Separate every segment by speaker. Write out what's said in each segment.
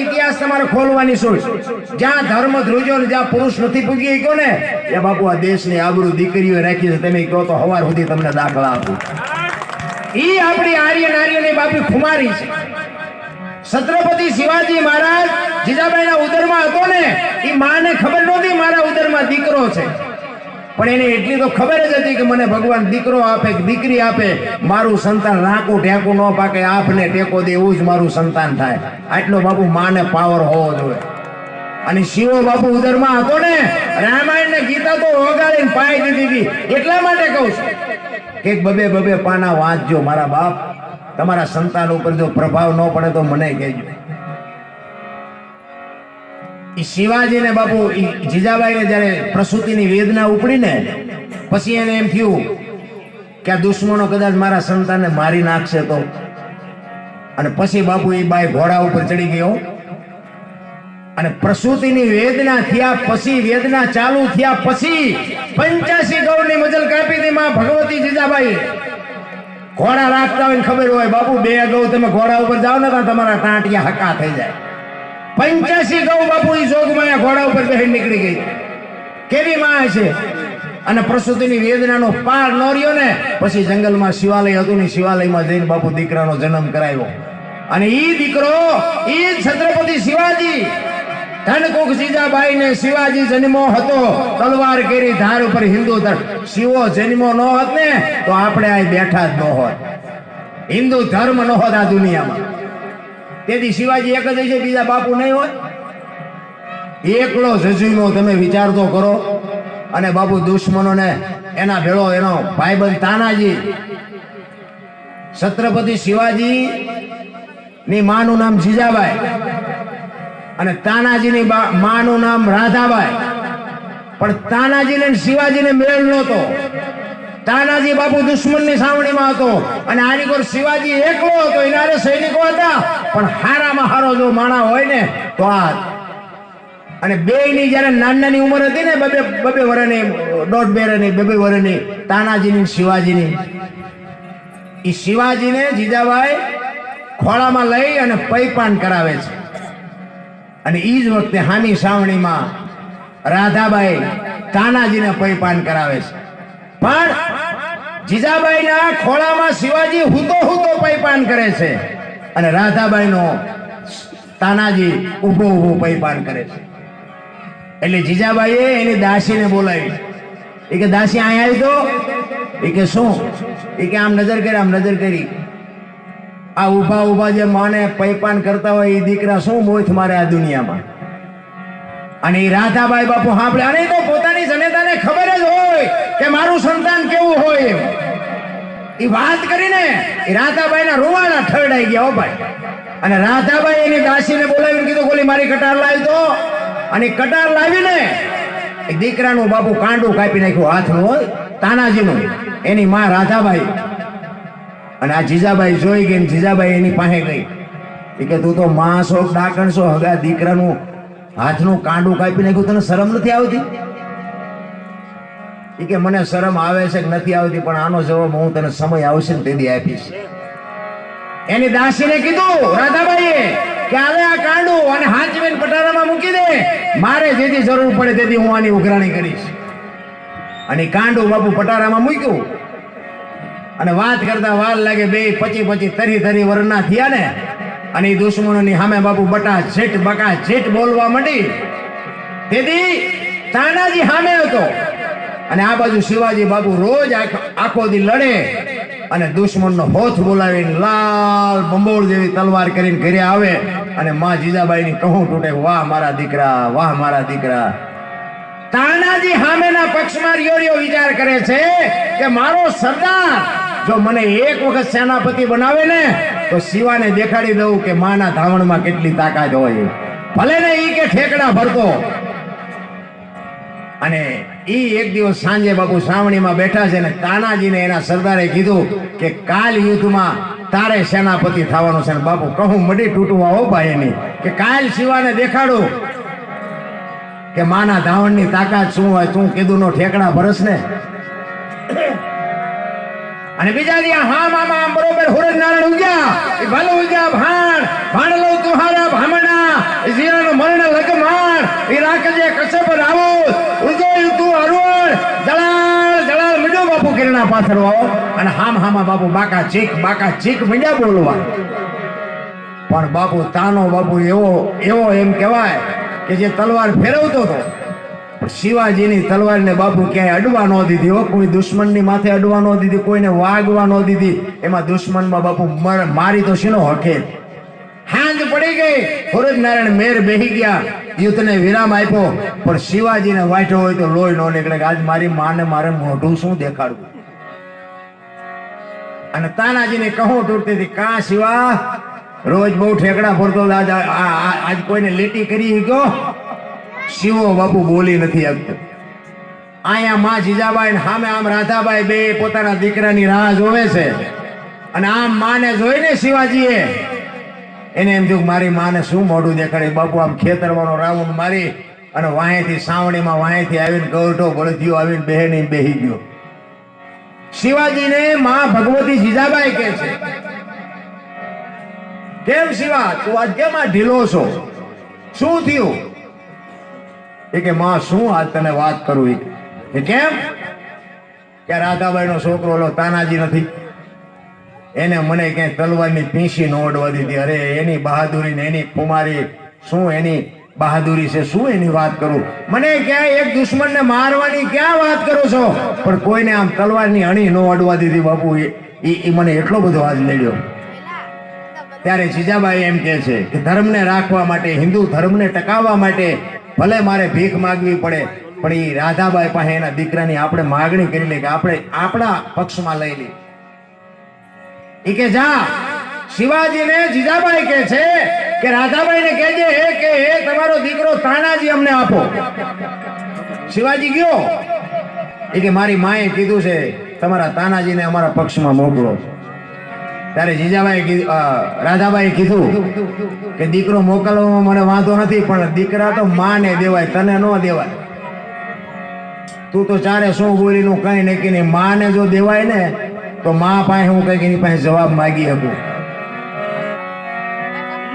Speaker 1: ઇતિહાસ તમારે ખોલવાની શું જ્યાં ધર્મ ધ્રુજો જ્યાં પુરુષ નથી પૂજી ગયો ને એ બાપુ આ દેશની આબરૂ દીકરીઓ રાખી છે, તમે કહો તો હવાર સુધી તમને દાખલા આપું. ઈ આપણી આર્યની બાપી ખુમારી છે. છત્રપતિ શિવાજી મહારાજ જીજાબાઈના ઉદરમાં હતો ને એ માને ખબર નહોતી મારા ઉદરમાં દીકરો છે. પણ એને એટલી તો ખબર જ હતી કે મને ભગવાન દીકરો આપે કે દીકરી આપે, મારું સંતાન રાકું ઢેકું ન પાકે, આપને ટેકો દે એવું જ મારું સંતાન થાય. આટલો બાપુ માને પાવર હોવો જોઈએ. અને શિવો બાપુ ઉદરમાં હતો ને રામાયણ ને ગીતા તો ઓગાળીને પાઈ દીધી હતી. એટલા માટે કહું છું કે બબે બબે પાના વાંચજો મારા બાપ. તમારા સંતાન ઉપર જો પ્રભાવ ન પડે તો મને કહેજો. ઈ શિવાજીને બાપુ જીજાબાઈને જ્યારે પ્રસૂતિની વેદના ઉપડી ને પછી એને એમ થયું કે આ દુશ્મનો કદાચ મારા સંતાનને મારી નાખશે તો. અને પછી બાપુ એ બાઈ ઘોડા ઉપર ચડી ગયો અને પ્રસૂતિની વેદના થયા પછી, વેદના ચાલુ થયા પછી પંચ્યાસી ગૌરની મજલ કાપી હતી માં ભગવતી જીજાબાઈ. ઘોડા રાખતા હોય ખબર હોય, બાપુ બે ગૌ તમે ઘોડા ઉપર જાઓ ને તો તમારા ટાંટિયા હકા થઈ જાય. પંચ્યાસી ગૌ બાપુ, ઈ જોગમાં ઘોડા ઉપર બેહી નીકળી ગઈ. કેવી માં છે અને પ્રસૂતિની વેદનાનો પાર ન રહ્યો ને, પછી જંગલમાં શિવાલય હતું ને, શિવાલયમાં જઈને બાપુ દીકરાનો જન્મ કરાવ્યો. અને ઈ દીકરો, ઈ છત્રપતિ શિવાજી. ધનકુક જીજાબાઈ ને શિવાજી જન્મો હતો. તલવાર કેરી ધાર ઉપર હિન્દુ ધર્મ. શિવો જન્મો ન હોત ને, તો આપણે આ બેઠા જ ન હોત. હિન્દુ ધર્મ ન હોત આ દુનિયામાં. તેથી શિવાજી એક જ છે, બીજા બાપુ નહીં હોય. એકલો જજુનો તમે વિચાર તો કરો. અને બાપુ દુશ્મનોને એના ભેળો, એનો ભાઈબંધ તાનાજી. છત્રપતિ શિવાજી ની માનું નામ જીજાબાઈ અને તાનાજીની માનું નામ રાધાબાઈ. પણ તાનાજીને શિવાજીને મેળ નહોતો. તાનાજી બાપુ દુશ્મનની સાવણીમાં હતો અને આની કોર શિવાજી એકલો હતો એના સૈનિકો હતા. પણ હારામાં હારો જો માણા હોય ને, તો આ અને બે ની જયારે નાની નાની ઉંમર હતી ને, બબે બબે વરની, દોઢ બે વર્ષની બબે વર્ષની તાનાજીની ને શિવાજીની. એ શિવાજીને જીજાબાઈ ખોળામાં લઈ અને પૈપાન કરાવે છે. અને એ જ વખતે હાની સાવણીમાં રાધાબાઈ તાનાજીને પૈપાન કરાવે છે. પણ જીજાબાઈના ખોળામાં શિવાજી હુતો હુતો પૈપાન કરે છે અને રાધાબાઈનો તાનાજી ઊભો ઊભો પૈપાન કરે છે. એટલે જીજાબાઈએ એની દાસીને બોલાવી. એ કે, દાસી અહીંયા આવી તો. એ કે, શું? એ કે, આમ નજર કરી, આમ નજર કરી. આ ઊભા ઊભા જે માને પૈપાન કરતા હોય એ દીકરા શું મોથ મારે આ દુનિયામાં? અને એ રાધાબાઈ બાપુ સાંભળે અને તો પોતાની જનેતાને ખબર જ હોય કે મારું સંતાન કેવું હોય એમ. એ વાત કરીને એ રાધાબાઈના રૂવાડા ઠરડાઈ ગયા, હો ભાઈ. અને રાધાબાઈ એની દાસીને બોલાવીને કીધું બોલી મારી કટાર લાવી તો અને કટાર લાવીને એ દીકરાનું બાપુ કાંડું કાપી નાખ્યું હાથનું હોય, તાનાજીનું. એની માં રાધાબાઈ. અને આ જીજાબાઈ જોઈ ગઈ ને જીજાબાઈ એની પાસે ગઈ. કે, તું તો માં છો ડાકણ છો હગા દીકરાનું હાથનું કાંડું કાપી નાખ્યું, તને શરમ નથી આવતી? એ કે મને શરમ આવે છે કે નથી આવતી, પણ આનો જવાબ હું તને સમય આવશે ને તેથી આપીશ. એની દાસીને કીધું, રાધાબાઈએ, કે આવે આ કાંડું અને હાંચવીને પટારામાં મૂકી દે. મારે જેથી જરૂર પડે તેથી હું આની ઉઘરાણી કરીશ. અને કાંડું બાપુ પટારામાં મૂક્યું. અને વાત કરતા વાર લાગે, બે પચી પચી તરી તરી વરના થયા ને અને દુશ્મનોની સામે બાપુ બટા છેટ બકા છેટ બોલવા માંડી. તેથી તાનાજી સામે હતો. અને આ બાજુ શિવાજી બાપુ રોજ આખો દી લડે. અને દુશ્મનનો હોથ બોલાવીને લાલ બંબોળ જેવી તલવાર કરીને ઘરે આવે. અને માં જીજાબાઈની કહું તૂટે, વાહ મારા દીકરા, વાહ મારા દીકરા. તાનાજી સામેના પક્ષમાં રિયો વિચાર કરે છે કે મારો સરદાર જો મને એક વખત સેનાપતિ બનાવે ને, તો શિવાને દેખાડી દઉં કે માના ધાવણમાં કેટલી તાકાત હોય. ભલે ને ઈ કે ઠેકડા ભરતો. અને ઈ એક દિવસ સાંજે બાપુ સાવણીમાં બેઠા છે ને તાનાજીને એના સરદારે કીધું કે કાલ યુદ્ધમાં તારે સેનાપતિ થવાનું છે બાપુ કહું મડી તૂટવા હો ભાઈ એની. કે કાલ શિવાને દેખાડું કે માના ધાવણની તાકાત શું હોય, તું કીધું નો ઠેકડા ભરસ ને? અને બીજા દિયા, હા મામા, આમ બરોબર હુરજ નારાયણ ઉગ્યા. એ ભલે ઉગ્યા ભાણ ભાણ લઉં તુહારા ભામણા રાખજે કશ્યપ રાવો ઉદય તું અરુણ જળાળ જળાળ મીડો બાપુ કિરણા પાછળ આવો અને હામ હામા બાપુ બાકા ચીક બાકા ચીક મીડ્યા બોલવા. પણ બાપુ તાનો બાપુ એવો એવો એમ કહેવાય કે જે તલવાર ફેરવતો હતો. પણ શિવાજીની તલવારને બાપુ ક્યાંય અડવા ન દીધી કોઈ દુશ્મનની માથે અડવા ન દીધી, કોઈને વાગવા ન દીધી. એમાં દુશ્મનમાં બાપુ મારી તો શીનો હકે હાંજ પડી ગઈ. ફોરજ નારાયણ મેર બેહી ગયા. યુદ્ધને વિરામ આપ્યો. પણ શિવાજીને વાંટ્યો હોય તો લોહી ન નીકળે આજ મારી માને મારે મોઢું શું દેખાડવું? અને તાનાજીને કહું તૂટતી હતી કા શિવા? રોજ બહુ ઠેકડા ફરતો આજ કોઈને લીટી કરી ગયો? શિવો બાપુ બોલી નથી આપતો. અહીંયા માં જીજાબાઈ સામે આમ રાધાબાઈ બે પોતાના દીકરાની રાહ જોવે છે. અને આમ માને જોઈને શિવાજીએ એને એમ થયું કે મારી માને શું મોઢું દેખાડે? બાપુ આમ ખેતરવાનો રાઉન્ડ મારી અને વાંહેથી સાવણીમાં વાંહેથી આવીને ગૌઠો બળદિયો આવીને બહેની બેહી ગયો. શિવાજીને માં ભગવતી જીજાબાઈ કહે છે, કેમ શિવા, તું આજ કેમ આ ઢીલો છો? શું થયું? કે, માં, શું આજ તને વાત કરું? કે. એ કેમ? કે રાધાબાઈ નો છોકરો ઓલો તાનાજી નથી. એને મને ક્યાંય તલવારની પીંછી ન ઓડવા દીધી. અરે, એની બહાદુરી ને એની કુમારી, શું એની બહાદુરી છે? શું એની વાત કરું? મને ક્યાંય એક દુશ્મનને મારવાની ક્યાં વાત કરો છો? પણ કોઈને આમ તલવારની અણી ન અડવા દીધી બાપુ. એ મને એટલો બધો આજ લડ્યો ત્યારે જીજાબાઈ એમ કહે છે કે, ધર્મને રાખવા માટે, હિન્દુ ધર્મને ટકાવવા માટે ભલે મારે ભીખ માગવી પડે, પણ એ રાધાબાઈ પાસે એના દીકરાની આપણે માગણી કરી લે કે આપણે આપણા પક્ષમાં લઈ લે એ કે, જા. શિવાજીને જીજાબાઈ કે છે કે, રાધાબાઈને કહેજે કે, હે, તમારો દીકરો તાનાજી અમને આપો. શિવાજી ગયો. એ કે, મારી માએ કીધું છે, તમારા તાનાજીને અમારા પક્ષમાં મોકલો. ત્યારે જીજાબાઈ રાધાબાઈ કીધું કે દીકરો મોકલવામાં મને વાંધો નથી, પણ દીકરા તો માને દેવાય, તને ન દેવાય. તું તો ચારે શું બોલીનું કઈ નક્કી નહીં. માને જો દેવાય ને, તો મા પાસે હું કંઈક એની પાસે જવાબ માગી શકું.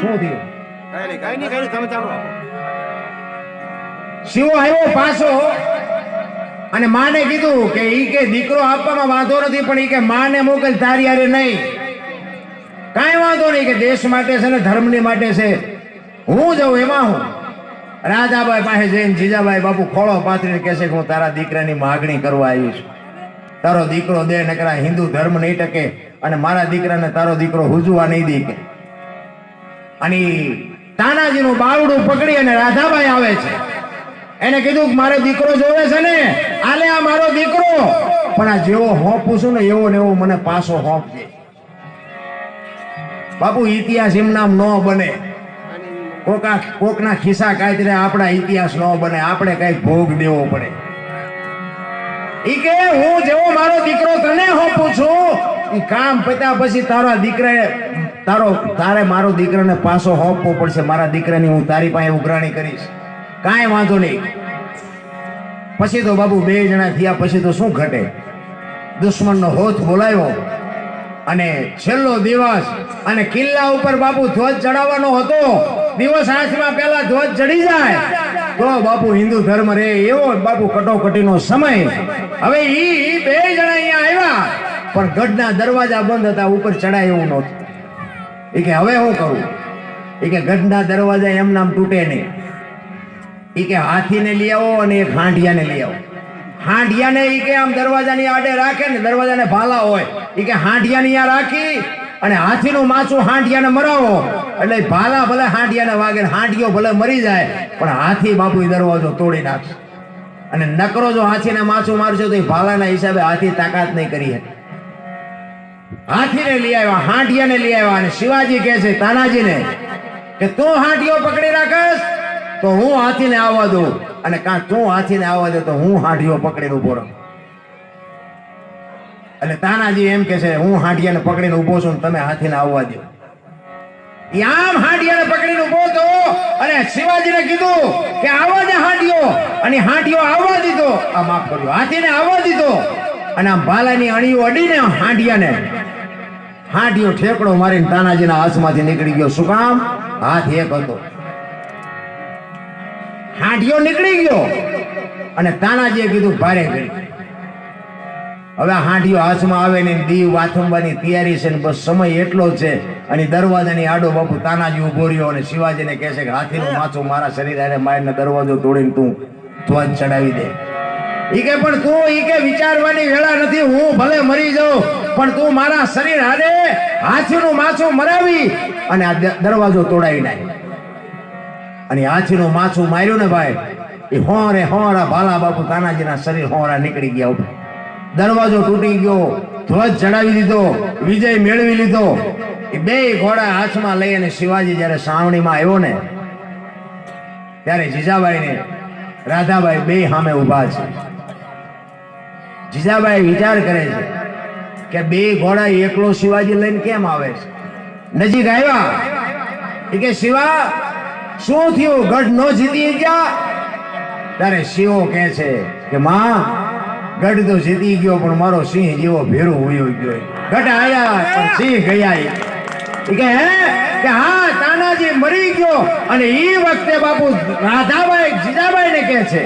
Speaker 1: શું થયું? શિવો આવ્યો પાછો અને માને કીધું કે ઈ કે દીકરો આપવામાં વાંધો નથી, પણ ઈ કે માને મોકલ, તારી હારે નહીં. કાંઈ વાંધો નહીં કે દેશ માટે છે ને ધર્મની માટે છે. હું જાઉં, એમાં હું. રાજાભાઈ પાસે જઈને જીજાભાઈ બાપુ ખોળો પાથરીને કહેશે કે હું તારા દીકરાની માગણી કરવા આવી છું. તારો દીકરો દે, નકરા હિન્દુ ધર્મ નહીં ટકે અને મારા દીકરાને તારો દીકરો હુજવા નહીં દે કે. અને તાનાજીનું બાવડું પકડી અને રાધાબાઈ આવે છે. એને કીધું મારો દીકરો જોવે છે ને, આલે આ મારો દીકરો. પણ આ જેવો હોપું છું ને એવો ને એવો મને પાછો હોપજે બાપુ, ઇતિહાસ એમનામ ન બને. કોકા કોકના ખિસ્સા કાતરે આપણા ઇતિહાસ ન બને. આપણે કઈ ભોગ દેવો પડે. ઈ કે હું જેવો મારો દીકરો તને હું છું ઈ કામ પત્યા પછી તારા દીકરાએ તારો તારે મારો દીકરાને પાછો હોપવો પડશે. મારા દીકરાની હું તારી પાસે ઉઘરાણી કરીશ. કાંઈ વાંધો નહીં. પછી તો બાબુ બે જણા થયા, પછી તો શું ઘટે? દુશ્મનનો હોથ બોલાવ્યો અને છેલ્લો દિવસ અને કિલ્લા ઉપર બાપુ ધ્વજ ચડાવવાનો હતો. દિવસ આઠમાં પહેલા ધ્વજ ચડી જાય. તો બાપુ હિન્દુ ધર્મ રે, એવો બાપુ કટોકટીનો સમય. હવે ઈ બે જણા અહીંયા આવ્યા, પણ ગઢના દરવાજા બંધ હતા, ઉપર ચડાય એવું નહોતું. એ કે, હવે હું કરું? એ કે, ગઢના દરવાજા એમ નામ તૂટે નહીં. એ કે, હાથીને લઈ આવો અને એક હાંઢિયાને લઈ આવો. હાંડિયાને ઈ કે આમ દરવાજાની આડે રાખે ને, દરવાજાને ભાલા હોય. ઈ કે હાંડિયાની આ રાખી અને હાથીનું માછું હાંડિયાને મરાવો. એટલે ભાલા ભલે હાંડિયાને વાગે હાંડિયો ભલે મરી જાય, પણ હાથી બાપુ દરવાજો તોડી નાખે. અને નકરો જો હાથીને માછું મારશો તો એ ભાલાના હિસાબે હાથી તાકાત નહીં કરી હાથીને લઈ આવ્યા, હાંડિયાને લઈ આવ્યા અને શિવાજી કહે છે, તાનાજીને કે તું હાંડિયો પકડી રાખસ તો હું હાથીને આવવા દઉં. અને કાં તું હાથીને આવવા દે તો હું હાંઢીઓ પકડીને ઊભો રહું. એટલે તાનાજી એમ કે છે, હું હાંડિયાને પકડીને ઊભો છું તમે હાથીને આવવા દો આમ હાંડિયાને પકડીને ઊભો હતો અને શિવાજીને કીધું કે આવવા દે હાંડિયો અને હાંડિયો આવવા દીધો. આ માફ કરજો, હાથીને આવવા દીધો. અને આમ ભાલાની અણીઓ અડીને હાંડિયાને હાંડિયો ઠેકડો મારીને તાનાજીના હાથમાંથી નીકળી ગયો. શું કામ? હાથ એક હતો. હાંડિયો નીકળી ગયો અને તાનાજીએ કીધું, ભારે કરી હવે આ હાથમાં આવે ને દીવ વાથંબાની તૈયારી છે ને બસ સમય એટલો છે. અને દરવાજાની આડો બાપુ તાનાજી ઊભો રહ્યો અને શિવાજીને કહે છે કે, હાથીનું માથું મારા શરીર આને મારીને દરવાજો તોડીને તું ધ્વજ ચડાવી દે. ઈ કે પણ તું ઈ કે વિચારવાની વેળા નથી, હું ભલે મરી જાઉં, પણ તું મારા શરીર હારે હાથીનું માથું મરાવી અને આ દરવાજો તોડાવી નાખ. અને હાથીનું માથું માર્યું ને ભાઈ, એ હોરે હોરા ભાલા બાપુ તાનાજીના શરીર હોરા નીકળી ગયા દરવાજો તૂટી ગયો, ધ્વજ ચડાવી દીધો, વિજય મેળવી લીધો. એ બે ઘોડા હાથમાં લઈ અને શિવાજી જ્યારે સાવણીમાં આવ્યો ને, ત્યારે જીજાબાઈ ને રાધાબાઈ બે સામે ઊભા છે. જીજાબાઈ વિચાર કરે છે કે બે ઘોડા એકલો શિવાજી લઈને કેમ આવે છે? નજીક આવ્યા? કે, શિવા શું થયું? ગઢ નો જીતી ગયા ત્યારે શિવો કહે છે કે, માં, ગઢ તો જીતી ગયો, પણ મારો સિંહ જેવો ભેરો હોયો ગયો. ગઢ આયા, પણ સિંહ ગયા કે હે? કે હા, તાનાજી મરી ગયો. અને એ વખતે બાપુ રાધાબાઈ જીજાબાઈ ને કહે છે,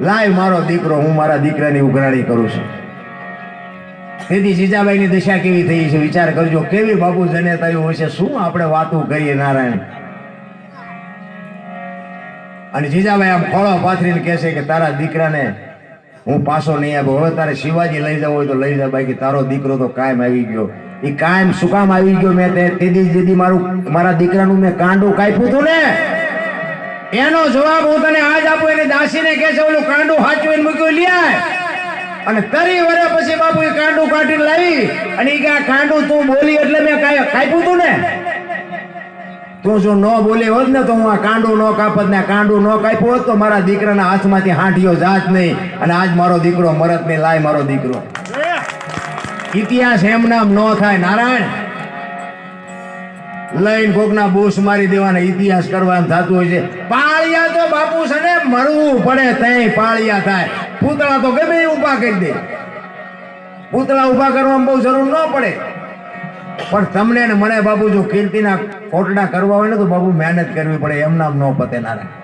Speaker 1: લાય મારો દીકરો, હું મારા દીકરાની ઉઘરાણી કરું છું. તેથી જીજાબાઈની દશા કેવી થઈ છે? વિચાર કરજો, કેવી બાપુ જનેતાઓ હશે? શું આપણે વાતો કરીએ નારાયણ? અને જીજાભાઈ આમ ખોળો પાથરીને કહે છે કે તારા દીકરાને હું પાછો નહીં આવ્યો હવે તારે શિવાજી લઈ જવો હોય તો લઈ જા બાકી તારો દીકરો તો કાયમ આવી ગયો. એ કાયમ શું કામ આવી ગયો મેં તે દીદી મારું, મારા દીકરાનું મેં કાંડું કાપ્યું હતું ને? એનો જવાબ હું તને આજ આપું. એને દાસીને કહે છે, ઓલું કાંડું હાચવીને મૂક્યું લ્યાય અને તરી વરે પછી બાપુ એ કાંડું કાઢીને લાવી. અને એ કે, આ કાંડું તું બોલી એટલે મેં કાંઈ કાપ્યું હતું ને? તું જો ન બોલે હોત ને તો હું આ કાંડું ન કાપત ને કાંડું ન કાપ્યું હોત તો મારા દીકરાના હાથમાંથી હાંઠિયો જાત નહીં. અને આજ મારો દીકરો મરત નહીં, લાય મારો દીકરો. ઇતિહાસ એમ નામ ન થાય. નારાયણ, લઈને કોકના બૂસ મારી દેવાના ઇતિહાસ કરવાનું થતું હોય છે. પાળિયા તો બાપુ છે ને, મરવું પડે તઈ પાળિયા થાય. પૂતળા તો ગમે ઊભા કરી દે. પૂતળા ઊભા કરવામાં બહુ જરૂર ન પડે. પણ તમને ને મને બાબુ જો કીર્તિના ફોટડા કરવા હોય ને તો બાબુ મહેનત કરવી પડે, એમ નામ ન પતે નારાયણ.